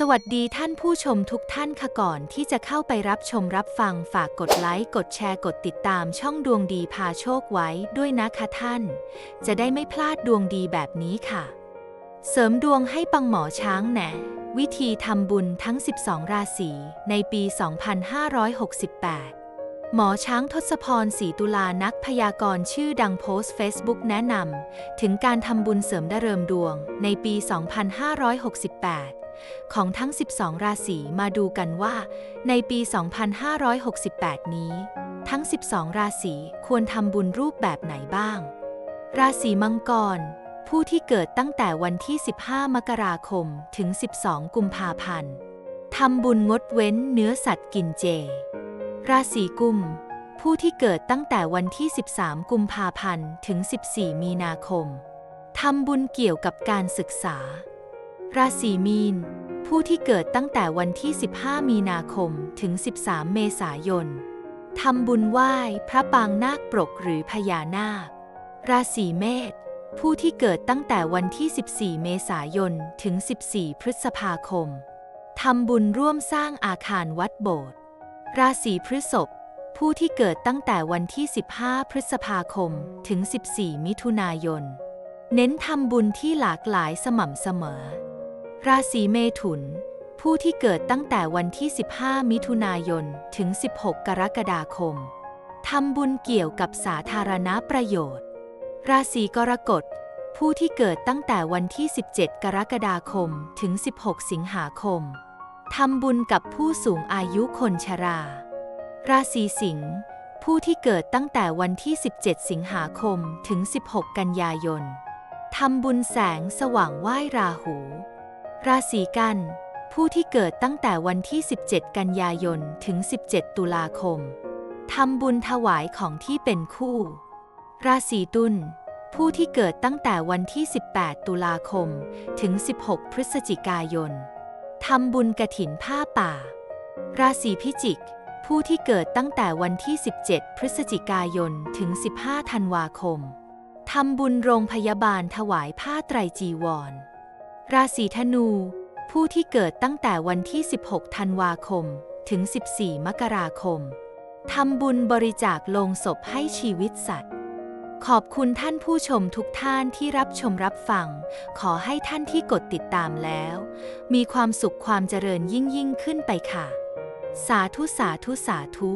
สวัสดีท่านผู้ชมทุกท่านค่ะก่อนที่จะเข้าไปรับชมรับฟังฝากกดไลค์ กดแชร์กดติดตามช่องดวงดีพาโชคไว้ด้วยนะคะท่าน จะได้ไม่พลาดดวงดีแบบนี้ค่ะ เสริมดวงให้ปังหมอช้างแหนวิธีทำบุญทั้ง 12 ราศีในปี 2568 หมอช้างทศพรศรีตุลานักพยากรณ์ชื่อดังโพสต์ Facebook แนะนำถึงการทำบุญเสริมดเริมดวงในปี 2568 ของทั้ง 12 ราศีมาดูกันว่า ในปี 2568 นี้ ทั้ง 12 ราศีควรทำบุญรูปแบบไหนบ้าง ราศีมังกร ผู้ที่เกิดตั้งแต่วันที่ 15 มกราคมถึง 12 กุมภาพันธ์ทำบุญงดเว้นเนื้อสัตว์กินเจ ราศีกุม ผู้ที่เกิดตั้งแต่วันที่ 13 กุมภาพันธ์ถึง 14 มีนาคมทำบุญเกี่ยวกับการศึกษา ราศีมีน ผู้ที่เกิดตั้งแต่วันที่ 15 มีนาคมถึง 13 เมษายนทำบุญไหว้พระปางนาคปรกหรือพญานาค ราศีเมษผู้ที่เกิดตั้งแต่วันที่ 14 เมษายนถึง 14 พฤษภาคมทำบุญร่วมสร้างอาคารวัดโบสถ์ราศีพฤษภผู้ที่เกิดตั้งแต่วันที่ 15 พฤษภาคมถึง 14 มิถุนายน เน้นทำบุญที่หลากหลายสม่ำเสมอ ราศีเมถุน ผู้ที่เกิดตั้งแต่วันที่ 15 มิถุนายน ถึง 16 กรกฎาคม ทำบุญเกี่ยวกับสาธารณประโยชน์ ราศีกรกฎ ผู้ที่เกิดตั้งแต่วันที่ 17 กรกฎาคม ถึง 16 สิงหาคม ทำบุญกับผู้สูงอายุคนชรา ราศีสิงห์ ผู้ที่เกิดตั้งแต่วันที่ 17 สิงหาคม ถึง 16 กันยายน ทำบุญแสงสว่างไหว้ราหู ราศีกัน ผู้ที่เกิดตั้งแต่วันที่ 17 กันยายน ถึง 17 ตุลาคม ทำบุญถวายของที่เป็นคู่ ราศีตุล ผู้ที่เกิดตั้งแต่วันที่ 18 ตุลาคม ถึง 16 พฤศจิกายน ทำบุญกระถินผ้าป่า ราศีพิจิก ผู้ที่เกิดตั้งแต่วันที่ 17 พฤศจิกายน ถึง 15 ธันวาคม ทำบุญโรงพยาบาลถวายผ้าไตรจีวร ราศีธนู ผู้ที่เกิดตั้งแต่วันที่ 16 ธันวาคม ถึง 14 มกราคม ทำบุญบริจาคลงศพให้ชีวิตสัตว์ ขอบคุณท่านผู้ชมทุกท่านที่รับชมรับฟัง ขอให้ท่านที่กดติดตามแล้ว มีความสุขความเจริญยิ่งยิ่งขึ้นไปค่ะ สาธุสาธุสาธุ